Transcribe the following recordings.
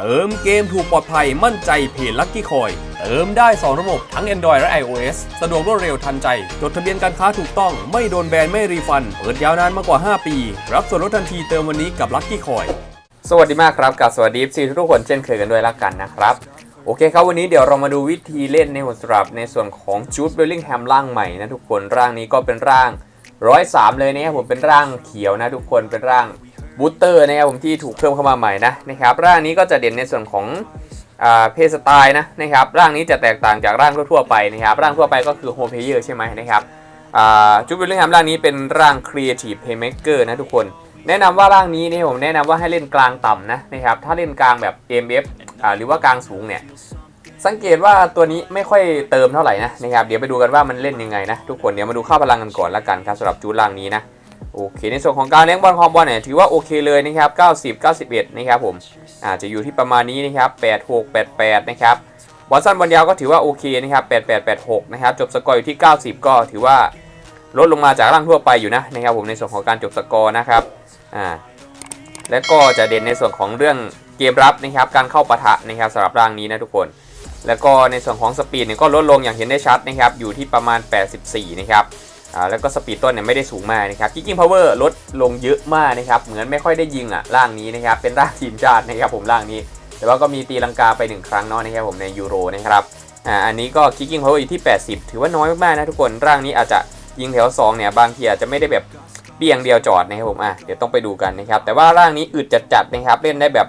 เติมเกมถูกปลอดภัยมั่นใจเพจลั c กี้คอย เติมได้ 2 ระบบทั้ง Android และ iOS สะดวกรวดเร็วทันใจ จดทะเบียนการค้าถูกต้องไม่โดนแบนไม่รีฟัน เปิดยาวนานมากกว่า 5 ปี รับส่วนลดทันทีเติมวันนี้กับลั c กี้คอย สวัสดีมากครับกับสวัสดีซีทุกคนเช่นเคยกันด้วยละกันนะครับ โอเคครับวันนี้เดี๋ยวเรามาดูวิธีเล่นในหัวสำหรับในส่วนของจูดเบลลิงแฮมร่างใหม่นะทุกคนร่างนี้ก็เป็นร่างร้อยสามเลยนะครับผมเป็นร่างเขียวนะทุกคนเป็นร่าง บูสเตอร์นะครับผมที่ถูกเพิ่มเข้ามาใหม่นะนะครับร่างนี้ก็จะเด่นในส่วนของเพศสไตล์นะนะครับร่างนี้จะแตกต่างจากร่างทั่วไปนะครับร่างทั่วไปก็คือโฮมเพเยอร์ใช่ไหมนะครับจูดเบลลิงแฮมร่างนี้เป็นร่าง Creative Playmaker นะทุกคน แนะนำว่าร่างนี้นี่ผมแนะนำว่าให้เล่นกลางต่ำนะนะครับถ้าเล่นกลางแบบ MF อ่าหรือว่ากลางสูงเนี่ยสังเกตว่าตัวนี้ไม่ค่อยเติมเท่าไหร่นะนะครับเดี๋ยวไปดูกันว่ามันเล่นยังไงนะทุกคนเดี๋ยวมาดูค่าพลังกันก่อนละกันครับสำหรับจูดร่างนี้นะ โอเค ในส่วนของการเลี้ยงบอลคอมบอลเนี่ยถือว่าโอเคเลยนะครับ90 91นะครับผมอาจจะอยู่ที่ประมาณนี้นะครับ86 88นะครับบอลสั้นบอลยาวก็ถือว่าโอเคนะครับ88 86นะครับจบสกอร์อยู่ที่ 90 ก็ถือว่าลดลงมาจากร่างทั่วไปอยู่นะนะครับผมในส่วนของการจบสกอร์นะครับอ่าและก็จะเด่นในส่วนของเรื่องเกมรับนะครับการเข้าปะทะนะครับสำหรับร่างนี้นะทุกคน แล้วก็ในส่วนของสปีดเนี่ยก็ลดลงอย่างเห็นได้ชัดนะครับอยู่ที่ประมาณ 84 นะครับ อ่าแล้วก็สปีดต้นเนี่ยไม่ได้สูงมากนะครับคิกกิ้งพาวเวอร์ลดลงเยอะมากนะครับเหมือนไม่ค่อยได้ยิงอะร่างนี้นะครับเป็นร่างทีมชาตินะครับผมร่างนี้ แต่ว่าก็มีตีลังกาไปหนึ่งครั้งเนาะนะครับผมในยูโรนะครับอ่าอันนี้ก็คิกกิ้งพาวเวอร์อยู่ที่ 80 ถือว่าน้อยมากๆนะทุกคนร่างนี้อาจจะยิงแถวสองเนี่ยบางทีอาจจะไม่ได้แบบเบี่ยงเดียวจอดนะครับผมอะเดี๋ยวต้องไปดูกันนะครับแต่ว่าร่างนี้อึดจัดๆนะครับเล่นได้แบบ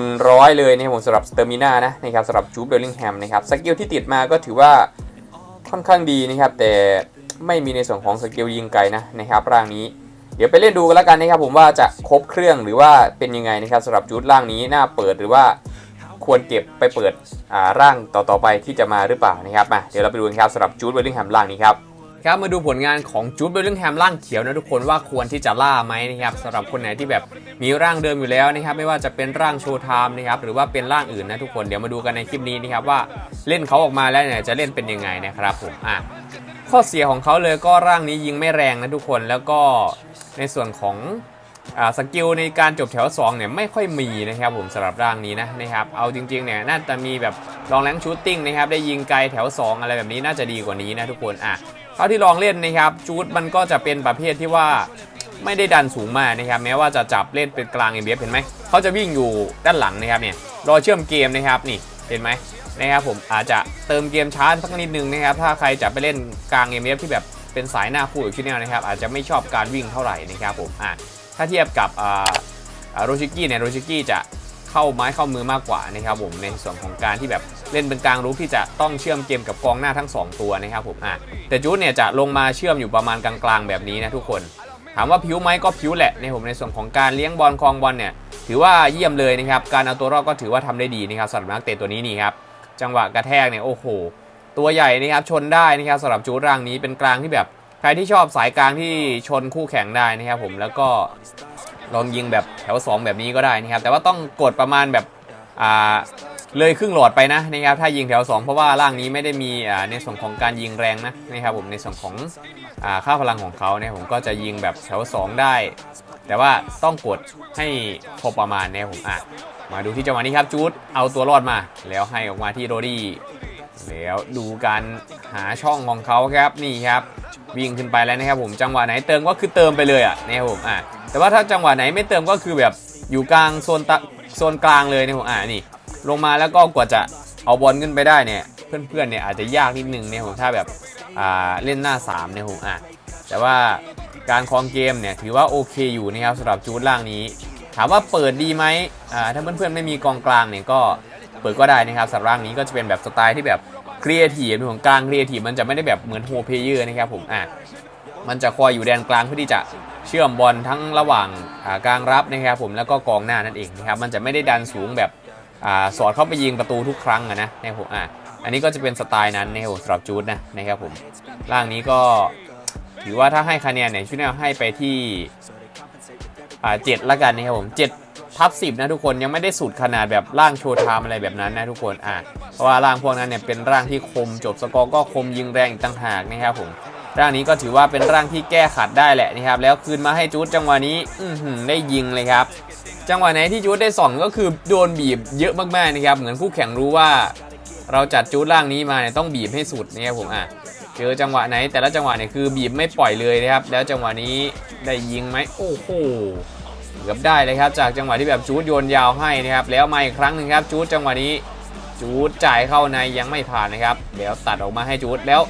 100 เลยนะครับผมสำหรับสเตอร์มินานะนะครับสำหรับจูบเบลลิงแฮมนะครับสกิลที่ติดมาก็ถือว่าค่อนข้างดีนะครับแต่ ไม่มีในส่วนของสกิลยิงไกลนะนะครับร่างนี้ เดี๋ยวไปเล่นดูกันแล้วกันนะครับผมว่าจะครบเครื่องหรือว่าเป็นยังไงนะครับสำหรับจูดร่างนี้น่าเปิดหรือว่าควรเก็บไปเปิดอ่าร่างต่อๆไปที่จะมาหรือเปล่านะครับมาเดี๋ยวเราไปดูกันครับสำหรับจูดเบลลิงแฮมร่างนี้ครับครับมาดูผลงานของจูดเบลลิงแฮมร่างเขียวนะทุกคนว่าควรที่จะล่าไหมนะครับสำหรับคนไหนที่แบบมีร่างเดิมอยู่แล้วนะครับไม่ว่าจะเป็นร่างโชว์ไทม์นะครับหรือว่าเป็นร่างอื่นนะทุกคนเดี๋ยวมาดูกันในคลิปนี้นะครับว่าเล่นเขาออกมาแล้วเนี่ยจะเล่นเป็นยังไงนะครับผมอะ ข้อเสียของเขาเลยก็ร่างนี้ยิงไม่แรงนะทุกคนแล้วก็ในส่วนของอสกิลในการจบแถว2เนี่ยไม่ค่อยมีนะครับผมสำหรับร่างนี้นะนะครับเอาจริงๆเนี่ยน่าจะมีแบบลองแรงชูตติ้งนะครับได้ยิงไกลแถว 2 อะไรแบบนี้น่าจะดีกว่านี้นะทุกคนอะเท่าที่ลองเล่นนะครับจูดมันก็จะเป็นประเภทที่ว่าไม่ได้ดันสูงมากนะครับแม้ว่าจะจับเล่นเป็นกลาง m อ f เห็นไหมเขาจะวิ่งอยู่ด้านหลังนะครับเนี่ยรอเชื่อมเกมนะครับนี่ เห็นไหมนะครับผมอาจจะเติมเกมช้าสักนิดนึงนะครับ ถ้าใครจะไปเล่นกลาง m อ f ที่แบบเป็นสายหน้าคู่อยู่ที่นี่นะครับ อาจจะไม่ชอบการวิ่งเท่าไหร่นะครับผมอะถ้าเทียบกับโรชิกี้เนี่ยโรชิกี้จะเข้าไม้เข้ามือมากกว่านะครับผมในส่วนของการที่แบบเล่นเป็นกลางรุกที่จะต้องเชื่อมเกมกับกองหน้าทั้งสองตัวนะครับผมอะแต่จูดเนี่ยจะลงมาเชื่อมอยู่ประมาณกลางๆแบบนี้นะทุกคน ถามว่าผิวไหมก็ผิวแหละในผมในส่วนของการเลี้ยงบอลคลองบอลเนี่ย ถือว่าเยี่ยมเลยนะครับ การเอาตัวรอดก็ถือว่าทำได้ดีนะครับสำหรับนักเตะตัวนี้นี่ครับจังหวะกระแทกเนี่ยโอ้โห ตัวใหญ่นะครับชนได้นะครับสำหรับจูดร่างนี้เป็นกลางที่แบบใครที่ชอบสายกลางที่ชนคู่แข่งได้นะครับผมแล้วก็ลองยิงแบบแถว 2 แบบนี้ก็ได้นะครับ แต่ว่าต้องกดประมาณแบบอ่าเลยครึ่งหลอดไปนะนะครับถ้ายิงแถว 2 เพราะว่าร่างนี้ไม่ได้มีอ่าในส่วนของการยิงแรงนะนะครับผมในส่วนของอ่าค่าพลังของเขาเนี่ยผมก็จะยิงแบบแถว 2 ได้ แต่ว่าต้องกดให้พอประมาณเนี่ยผมอะ มาดูที่จังหวะนี้ครับจูดเอาตัวรอดมา แล้วให้ออกมาที่โรดี้แล้วดูการหาช่องของเขาครับนี่ครับวิ่งขึ้นไปแล้วนะครับผมจังหวะไหนเติมก็คือเติมไปเลยอะนะครับผมอะแต่ว่าถ้าจังหวะไหนไม่เติมก็คือแบบอยู่กลางโซนตะโซนกลางเลยนะครับผมอะนี่ ลงมาแล้วก็กว่าจะเอาบอลขึ้นไปได้เนี่ยเพื่อนๆเนี่ยอาจจะยากนิดนึงเนี่ยผมถ้าแบบอ่าเล่นหน้า3เนี่ยผมอะแต่ว่า การคลองเกมเนี่ยถือว่าโอเคอยู่นะครับสำหรับจูดล่างนี้ ถามว่าเปิดดีไหมถ้าเพื่อนๆไม่มีกองกลางเนี่ยก็เปิดก็ได้นะครับสำหรับร่างนี้ก็จะเป็นแบบสไตล์ที่แบบครีเอทีฟของกลางครีเอทีฟมันจะไม่ได้แบบเหมือนโฮเพเยอร์นะครับผมอะมันจะคอยอยู่แดนกลางเพื่อที่จะเชื่อมบอลทั้งระหว่างกลางรับนะครับผมแล้วก็กองหน้านั่นเองนะครับมันจะไม่ได้ดันสูงแบบอสอดเข้าไปยิงประตูทุกครั้งนะนะครับผมอะอันนี้ก็จะเป็นสไตล์นั้นนะครับผมสำหรับจูดนะนะครับผมร่างนี้ก็ ถือว่าถ้าให้คะแนนเนี่ยชุดแนวให้ไปที่อ่าเจ็ดละกันนะครับผมเจ็ดทับสิบนะทุกคนยังไม่ได้สุดขนาดแบบร่างโชว์ไทม์อะไรแบบนั้นนะทุกคนอะเพราะว่าร่างพวกนั้นเนี่ยเป็นร่างที่คมจบสกอร์ก็คมยิงแรงอีกต่างหากนะครับผมร่างนี้ก็ถือว่าเป็นร่างที่แก้ขัดได้แหละนะครับ แล้วคืนมาให้จูดจังหวะนี้ อืได้ยิงเลยครับ จังหวะไหนที่จูดได้ส่องก็คือโดนบีบเยอะมากๆนะครับ เหมือนคู่แข่งรู้ว่า เราจัดจูดล่างนี้มาเนี่ยต้องบีบให้สุดนะครับผมอะ เจอจังหวะไหนแต่ละจังหวะเนี่ยคือบีบไม่ปล่อยเลยนะครับ แล้วจังหวะนี้ได้ยิงไหมโอ้โหเกือบได้เลยครับ จากจังหวะที่แบบจูดโยนยาวให้นะครับ แล้วมาอีกครั้งหนึ่งครับจูดจังหวะนี้จูดจ่ายเข้าในยังไม่ผ่านนะครับเดี๋ยวตัดออกมาให้จูดแล้ว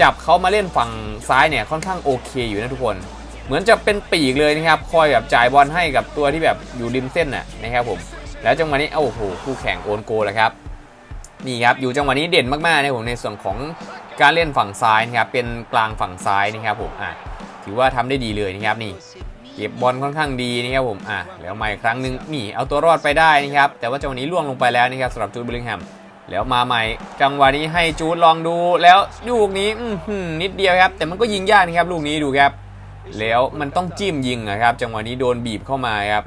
จับเขามาเล่นฝั่งซ้ายเนี่ยค่อนข้างโอเคอยู่นะทุกคน เหมือนจะเป็นปีกเลยนะครับ คอยแบบจ่ายบอลให้กับตัวที่แบบอยู่ริมเส้นน่ะนะครับผม แล้วจังหวะนี้โอ้โหคู่แข่งโอนโกแล้วครับนี่ครับอยู่จังหวะนี้เด่นมากๆนะผมในส่วนของ การเล่นฝั่งซ้ายนะครับเป็นกลางฝั่งซ้ายนะครับผมอะถือว่าทำได้ดีเลยนะครับนี่เก็บบอลค่อนข้างดีนะครับผมอะแล้วมาอีกครั้งหนึ่งนี่เอาตัวรอดไปได้นะครับแต่ว่าจังหวะนี้ล่วงลงไปแล้วนะครับสำหรับจูดเบลลิงแฮมแล้วมาใหม่จังหวะนี้ให้จูดลองดูแล้วลูกนี้อืนิดเดียวครับ แต่มันก็ยิงยากนะครับลูกนี้ดูครับ แล้วมันต้องจิ้มยิงนะครับ จังหวะนี้โดนบีบเข้ามาครับ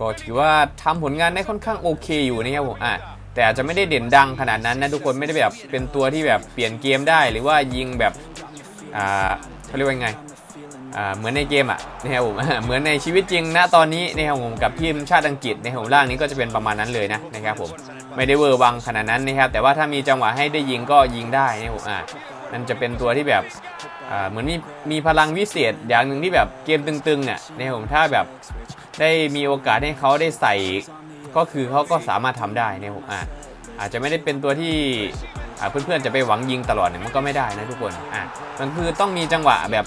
ก็ถือว่าทำผลงานได้ค่อนข้างโอเคอยู่นะครับผมอะ แต่อาจจะไม่ได้เด่นดังขนาดนั้นนะทุกคนไม่ได้แบบเป็นตัวที่แบบเปลี่ยนเกมได้หรือว่ายิงแบบอ่าเขาเรียกว่าไงอ่าเหมือนในเกมอะนะครับผมเหมือนในชีวิตจริงนะตอนนี้นะครับผมกับทีมชาติอังกฤษนะครับร่างนี้ก็จะเป็นประมาณนั้นเลยนะนะครับผมไม่ได้เวอร์วังขนาดนั้นนะครับแต่ว่าถ้ามีจังหวะให้ได้ยิงก็ยิงได้นะครับผมอ่ามันจะเป็นตัวที่แบบอ่าเหมือนมีมีพลังวิเศษอย่างหนึ่งที่แบบเกมตึงๆเนี่ยนะครับผมถ้าแบบได้มีโอกาสให้เขาได้ใส่ ก็คือเขาก็สามารถทำได้นะครับผมอ่าอาจจะไม่ได้เป็นตัวที่เพื่อนๆจะไปหวังยิงตลอดเนี่ยมันก็ไม่ได้นะทุกคนอ่ามันคือต้องมีจังหวะแบบ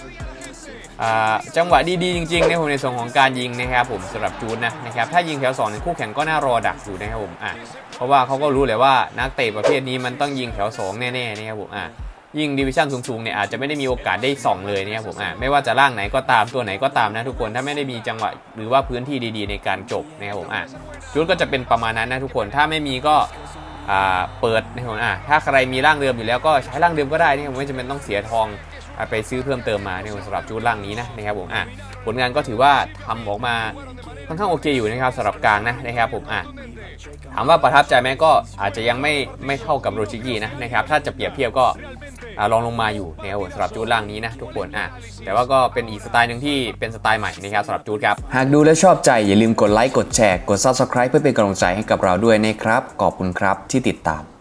อ่าจังหวะดีๆจริงๆนะครับผมในส่วนของการยิงนะครับผมสำหรับจูนนะนะครับถ้ายิงแถวสองเนี่ยคู่แข่งก็น่ารอดักอยู่นะครับผมอ่าเพราะว่าเขาก็รู้เลยว่านักเตะประเภทนี้มันต้องยิงแถว2แน่ๆนะครับผมอะ ยิ่งดิวิชั่นสูงๆเนี่ยอาจจะไม่ได้มีโอกาสได้ส่องเลยนะครับผมอะไม่ว่าจะร่างไหนก็ตามตัวไหนก็ตามนะทุกคนถ้าไม่ได้มีจังหวะหรือว่าพื้นที่ดีๆ ในการจบนะครับผมอะจุดก็จะเป็นประมาณนั้นนะทุกคนถ้าไม่มีก็อ่าเปิดนะครับผมอะถ้าใครมีร่างเดิมอยู่แล้วก็ใช้ร่างเดิมก็ได้นะครับผมไม่จำเป็นต้องเสียทองไปซื้อเพิ่มเติมมานะครับสำหรับจูดร่างนี้นะนะครับผมอะผลงานก็ถือว่าทำออกมาค่อนข้างโอเคอยู่นะครับสำหรับกลางนะนะครับผมอะถามว่าประทับใจไหมก็อาจจะยังไม่ไม่เท่ากับโรชิกินะนะครับถ้าจะเปรียบเทียบก็ ลองลงมาอยู่นะครับสำหรับจูดล่างนี้นะทุกคนอะแต่ว่าก็เป็นอีกสไตล์หนึ่งที่เป็นสไตล์ใหม่นะครับสำหรับจูดครับ หากดูแล้วชอบใจอย่าลืมกดไลค์กดแชร์กด Subscribe เพื่อเป็นกำลังใจให้กับเราด้วยนะครับขอบคุณครับที่ติดตาม